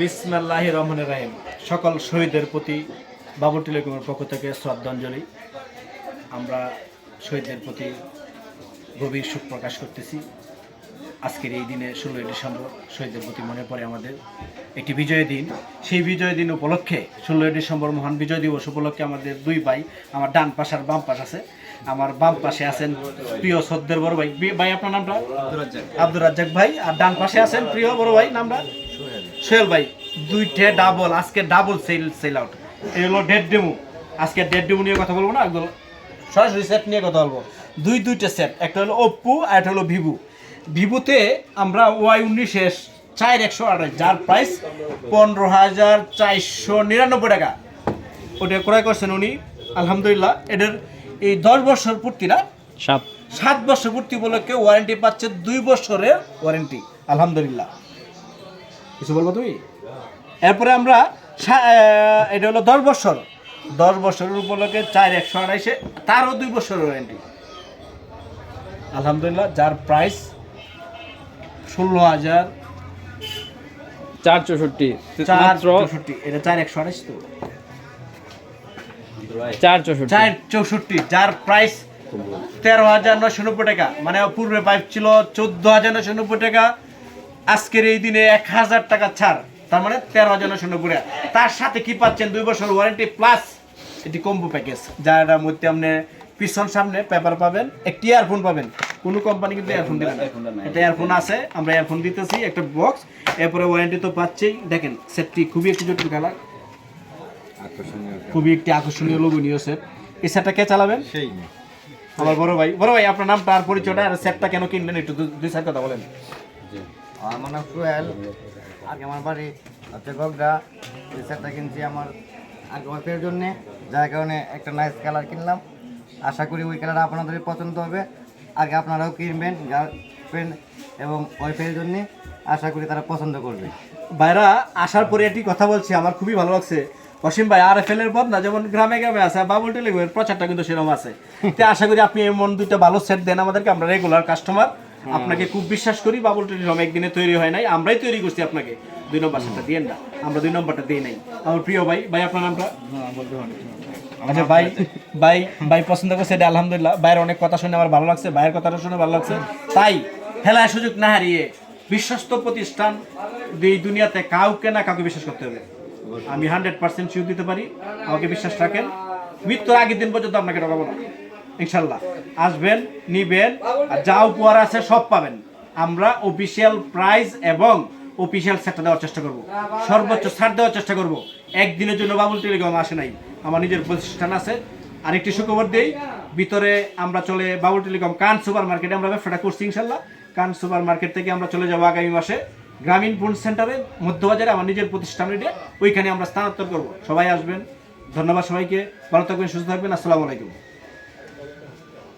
বিসমিল্লাহ রহমানের রাহিম। সকল শহীদের প্রতি বাবুল টেলিকমের পক্ষ থেকে শ্রদ্ধাঞ্জলি। আমরা শহীদদের প্রতি গভীর শোক প্রকাশ করতেছি। আজকের এই দিনে ষোলোই ডিসেম্বর শহীদদের প্রতি মনে পড়ে আমাদের একটি বিজয় দিন। সেই বিজয় দিন উপলক্ষে ষোলোই ডিসেম্বর মহান বিজয় দিবস উপলক্ষে আমাদের দুই ভাই আমার ডান পাশ আর বাম পাশ আছে। আমার বাম পাশে আছেন প্রিয় সদ্যের বড় ভাই। ভাই আপনার নামটা? আব্দুর রাজ্জাক। ভাই। আর ডান পাশে আছেন প্রিয় বড় ভাই নামটা? সোহেল ভাই দুইটে ডাবল আজকে ডাবল সেল সেল আউট এই হলো ডেড ডেমো আজকে ডেড ডেমো নিয়ে কথা বলব না একদম সরাসরি সেট নিয়ে কথা বলব। দুই দুইটা সেট একটা হলো ওপ্পো আর একটা হলো ভিভো ভিভোতে আমরা ওয়াই উনিশে চার একশো আঠাশ যার প্রাইস পনেরো হাজার চারশো নিরানব্বই টাকা। ওটা ক্রয় করছেন উনি আলহামদুলিল্লাহ। এটার এই দশ বছর পূর্তি না? সাত। সাত বছর পূর্তি উপলক্ষে ওয়ারেন্টি পাচ্ছে দুই বছরের ওয়ারেন্টি আলহামদুলিল্লাহ। কিছু বলব তুমি? এরপরে আমরা এটা হলো দশ বছর। দশ বছরের উপলক্ষে চার একশো আড়াইশে তারও দুই বছরের ওয়ারেন্টি আলহামদুলিল্লাহ যার প্রাইস ষোলো হাজার চার চৌষট্টি চার চৌষট্টি এটা চার একশো আড়াইশ তো? চার চৌষট্টি চার চৌষট্টি যার প্রাইস তেরো হাজার নশো নব্বই টাকা। মানে পূর্বে পাইপ ছিল চোদ্দ হাজার নশো নব্বই টাকা আজকের এই দিনে এক হাজার টাকা ছাড়। তার মানে তেরো হাজার নশো নব্বই তার সাথে কি পাচ্ছেন? দুই বছর ওয়ারেন্টি প্লাস এটি কম্বো প্যাকেজ যার মধ্যে আপনি পিছন সামনে পেপার পাবেন একটি ইয়ারফোন পাবেন। কোনো কোম্পানি কিন্তু ইয়ারফোন দিবে না। একটা ইয়ারফোন আছে আমরা ইয়ারফোন দিতেছি একটা বক্স এরপরে ওয়ারেন্টি তো পাচ্ছেই। দেখেন সেটটি খুবই একটি জটিল কালার খুবই একটি আকর্ষণীয় লোভনীয় সেট এই সেটটা কে চালাবেন? সেই আমার বড় ভাই। বড় ভাই আপনার নামটা আর পরিচয়টা আর সেটটা কেন কিনবেন? একটু দুই চার কথা বলেন। আমার নাম সোহেল। আগে আমার বাড়ি হচ্ছে গগরা এই সেটটা কিনছি আমার আগে ওয়াইফের জন্যে। যার কারণে একটা নাইস কালার কিনলাম। আশা করি ওই কালার আপনাদের পছন্দ হবে। আগে আপনারাও কিনবেন গার্লফ্রেন্ড এবং ওয়াইফের জন্য। আশা করি তারা পছন্দ করবে। ভাইরা আসার পরে একটি কথা বলছি আমার খুবই ভালো লাগছে। অসীম ভাই আর এফ এল এর বদনা যেমন গ্রামে গ্রামে আছে বাবুল টেলিগ্রামের প্রচারটা কিন্তু সেরকম আছে। তো আশা করি আপনি এমন দুইটা ভালো সেট দেন আমাদেরকে আমরা রেগুলার কাস্টমার আপনাকে খুব বিশ্বাস করি বাবুল টেলিগ্রাম একদিনে তৈরি হয় নাই আমরাই তৈরি করছি আপনাকে। দুই নম্বর সেটটা দিয়েন না আমরা দুই নম্বরটা দিই নাই। আমার প্রিয় ভাই ভাই আপনার নামটা? আচ্ছা ভাই ভাই ভাই পছন্দ করছে এটা আলহামদুলিল্লাহ। ভাইয়ের অনেক কথা শুনে আমার ভালো লাগছে ভাইয়ের কথাটা শুনে ভালো লাগছে। তাই খেলায় সুযোগ না হারিয়ে বিশ্বস্ত প্রতিষ্ঠান এই দুনিয়াতে কাউকে না কাউকে বিশ্বাস করতে হবে। আমি হান্ড্রেড পার্সেন্ট শিওর দিতে পারি আমাকে বিশ্বাস রাখেন। মৃত্যুর আগের দিন পর্যন্ত আপনাকে ঠকাবো না। ইনশাল্লাহ আসবেন, নিবেন, আর যা উপহার আছে সব পাবেন। আমরা অফিসিয়াল প্রাইস এবং অফিসিয়াল সেটটা দেওয়ার চেষ্টা করব। সর্বোচ্চ ছাড় দেওয়ার চেষ্টা করব। একদিনের জন্য বাবুল টেলিকম আসে নাই। আমার নিজের প্রতিষ্ঠান আছে। আরেকটি সুখবর দেই, ভিতরে আমরা চলে বাবুল টেলিকম কান সুপার মার্কেটে আমরা ব্যবসাটা করছি ইনশাল্লাহ কান সুপার মার্কেট থেকে আমরা চলে যাব আগামী মাসে গ্রামীণ ফোন সেন্টারে, মধ্যবাজারে, আমার নিজের প্রতিষ্ঠান এটা। ওইখানে আমরা স্থানান্তর করব। সবাই আসবেন। ধন্যবাদ সবাইকে। ভালো থাকবেন, সুস্থ থাকবেন। আসসালামু আলাইকুম।